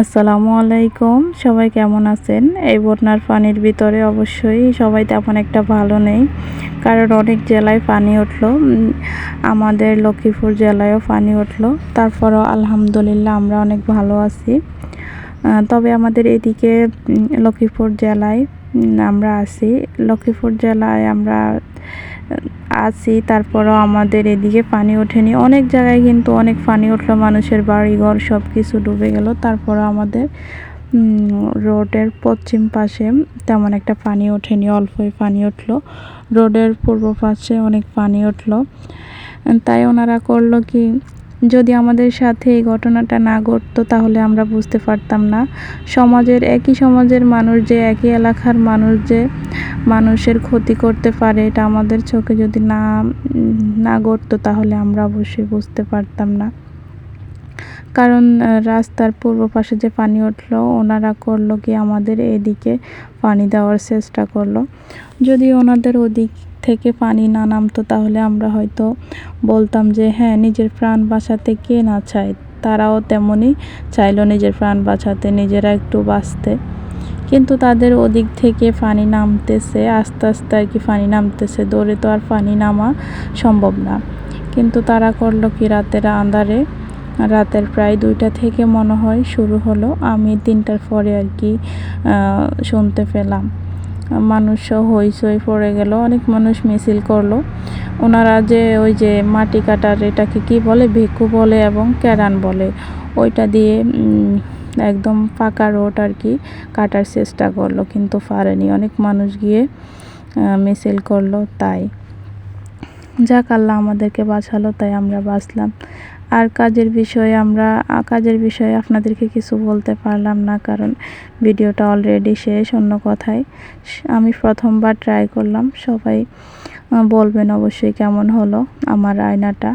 আসসালামু আলাইকুম। সবাই কেমন আছেন? এই বন্যার পানির ভিতরে অবশ্যই সবাই তেমন একটা ভালো নেই, কারণ অনেক জেলায় পানি উঠল। আমাদের লক্ষ্মীপুর জেলায়ও পানি উঠল। তারপরও আলহামদুলিল্লাহ আমরা অনেক ভালো আছি। তবে আমাদের এদিকে লক্ষ্মীপুর জেলায় আমরা আছি। লক্ষ্মীপুর জেলায় আমরা আছি, তারপরও আমাদের এদিকে পানি ওঠেনি। অনেক জায়গায় কিন্তু অনেক পানি উঠল, মানুষের বাড়িঘর সব কিছু ডুবে গেল। তারপরও আমাদের রোডের পশ্চিম পাশে তেমন একটা পানি ওঠেনি, অল্পই পানি উঠল। রোডের পূর্ব পাশে অনেক পানি উঠল। তাই ওনারা করল কি, যদি আমাদের সাথে এই ঘটনাটা না ঘটতো তাহলে আমরা বুঝতে পারতাম না। সমাজের, একই সমাজের মানুষ যে, একই এলাকার মানুষ যে মানুষের ক্ষতি করতে পারে, এটা আমাদের চোখে যদি না না ঘটতো তাহলে আমরা অবশ্যই বুঝতে পারতাম না। কারণ রাস্তার পূর্ব পাশে যে পানি উঠল, ওনারা করল কি আমাদের এদিকে পানি দেওয়ার চেষ্টা করল। যদি ওনাদের ওদিক থেকে পানি না নামতো তাহলে আমরা হয়তো বলতাম যে হ্যাঁ নিজের প্রাণ বাঁচাতে কে না চায়? তারাও তেমনই চাইলো নিজের প্রাণ বাঁচাতে, নিজেরা একটু বাঁচতে। কিন্তু তাদের ওদিক থেকে পানি নামতেছে, আস্তে আস্তে আর কি পানি নামতেছে। দৌড়ে তো আর পানি নামা সম্ভব না। কিন্তু তারা করল কি রাতের আন্ধারে? রাতের প্রায় দুইটা থেকে মনে হয় শুরু হলো। আমি তিনটার পরে আর কি শুনতে পেলাম। মানুষ হইচই পড়ে গেল, অনেক মানুষ মিছিল করল। ওনারা যে ওই যে মাটি কাটার এটাকে কি বলে? ভিকু বলে এবং ক্যারান বলে। ওইটা দিয়ে একদম ফাঁকা রোড আর কি, কাটার চেষ্টা করল, কিন্তু পারেনি। অনেক মানুষ গিয়ে মিছিল করল, তাই। যাক, আল্লাহ আমাদেরকে বাঁচালো, তাই আমরা বাঁচলাম। আর কাজের বিষয়ে আমরা কাজের বিষয়ে আপনাদেরকে কিছু বলতে পারলাম না, কারণ ভিডিওটা অলরেডি শেষ, অন্য কথায়। আমি প্রথমবার ট্রাই করলাম, সবাই বলবেন অবশ্যই কেমন হলো আমার আয়নাটা।